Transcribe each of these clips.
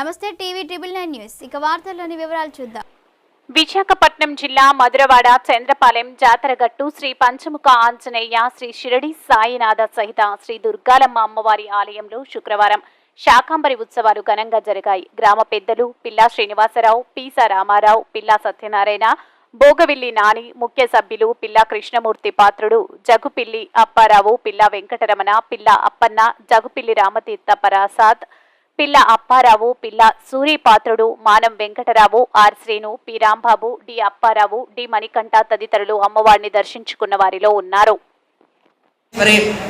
నమస్తే TV triple nine news. ఇక వార్తల్లోని వివరాలు చూద్దాం. విశాఖపట్నం జిల్లా మధురవాడ చంద్రపాలెం జాతరగట్టు శ్రీ పంచముఖ ఆంజనేయ శ్రీ షిరడి సాయినాథ సహిత శ్రీ దుర్గాలమ్మ అమ్మవారి ఆలయంలో శుక్రవారం శాకాంబరి ఉత్సవాలు ఘనంగా జరిగాయి. గ్రామ పెద్దలు పిల్లా శ్రీనివాసరావు పీసా రామారావు పిల్లా సత్యనారాయణ భోగవిల్లి నాని ముఖ్య సభ్యులు పిల్లా కృష్ణమూర్తి పాత్రుడు జగుపిల్లి అప్పారావు పిల్లా వెంకటరమణ పిల్లా అప్పన్న జగుపిల్లి రామతీర్థ ప్రసాద్ పిల్ల అప్పారావు పిల్ల Suripatrudu Manam Venkatarao R Srinu P Rambabu D Apparao D Manikanta తదితరులు అమ్మవారిని దర్శించుకున్న వారిలో ఉన్నారు.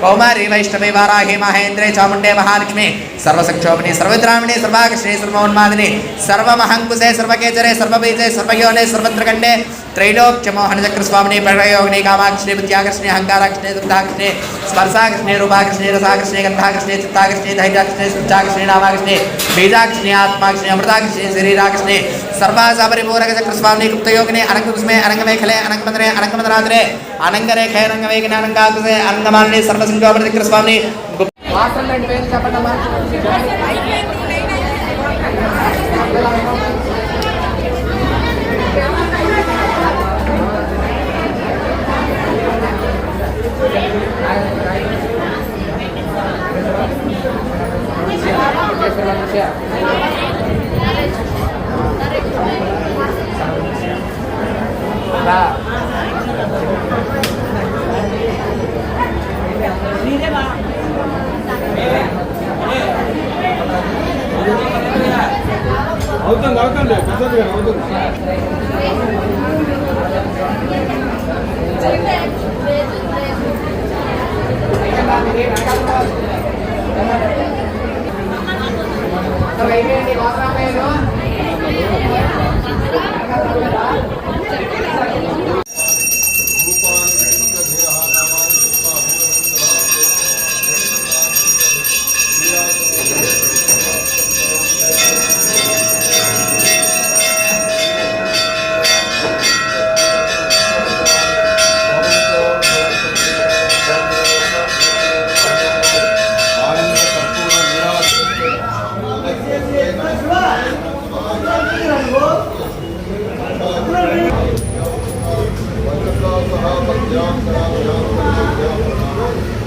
కౌమారి వైష్ణవి వారాహి మహేంద్రే చాముండే మహాలక్ష్మి సర్వసక్షోభిణి సర్వద్రామిణి సర్వాకృష్ణి సర్వోన్మాదిని సర్వమహంకుశే సర్వకేచరే సర్వబీజే సర్వయోనే సర్వత్రకండే త్రైలోక్యమోహన చక్ర స్వామిని ప్రణయోగిని కామాకృష్ణి విద్యాకృష్ణి అహంకారాకృష్ణి దుగ్ధాకృష్ణి స్పర్శాకృష్ణి రూపాకృష్ణి రసాకృష్ణి గంధాకృష్ణి చిత్తాకృష్ణి ధైర్యాకృష్ణి శుద్ధాకృష్ణి నామాకృష్ణి బీజాకృష్ణి ఆత్మాకృష్ణి అమృతాకృష్ణి శరీరాకృష్ణి సర్వాసాపరిపూరక చక్ర స్వామిని గుప్తయోగిని అనంగకుస్మే అనంగమేఖలే అనంగమందరే అనంగమందరాత్రే అనంగరేఖే అనంగవేగిని అనంగాకుసే అనంగమాలిని సర్వసింగోపరి చక్ర స్వామిని వాసనలేంటి పేరు చెప్పండమ్మా అవుతుంది ఐడియా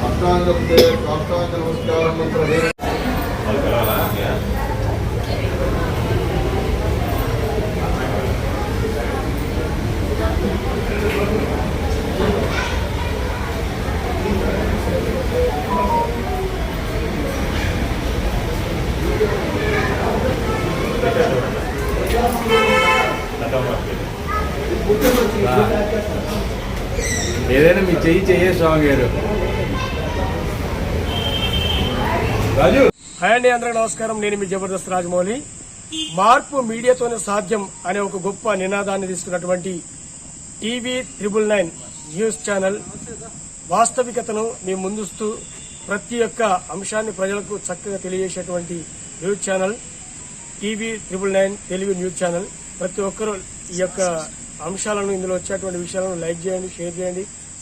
ಅಷ್ಟಾಂಗಕ್ಕೆ ಪ್ರಾಪ್ತಾಂಗ ನಮಸ್ಕಾರ ಮಂತ್ರ Thank you. ఏదైనా మీ చెయ్యి చెయ్యే స్వామి గారు. రాజు. హాయ్ అండి అందరికీ నమస్కారం. నేను మీ జబర్దస్త్ రాజమౌళి. మార్పు మీడియాతోనే సాధ్యం అనే ఒక గొప్ప నినాదాన్ని తీసుకున్నటువంటి TV triple nine news channel వాస్తవికతను మీ ముందుస్తూ ప్రతి ఒక్క అంశాన్ని ప్రజలకు చక్కగా తెలియజేసేటువంటి news channel TV triple nine Telugu news channel. ప్రతి ఒక్కరూ ఈ యొక్క అంశాలను ఇందులో వచ్చేటువంటి విషయాలను లైక్ చేయండి షేర్ చేయండి.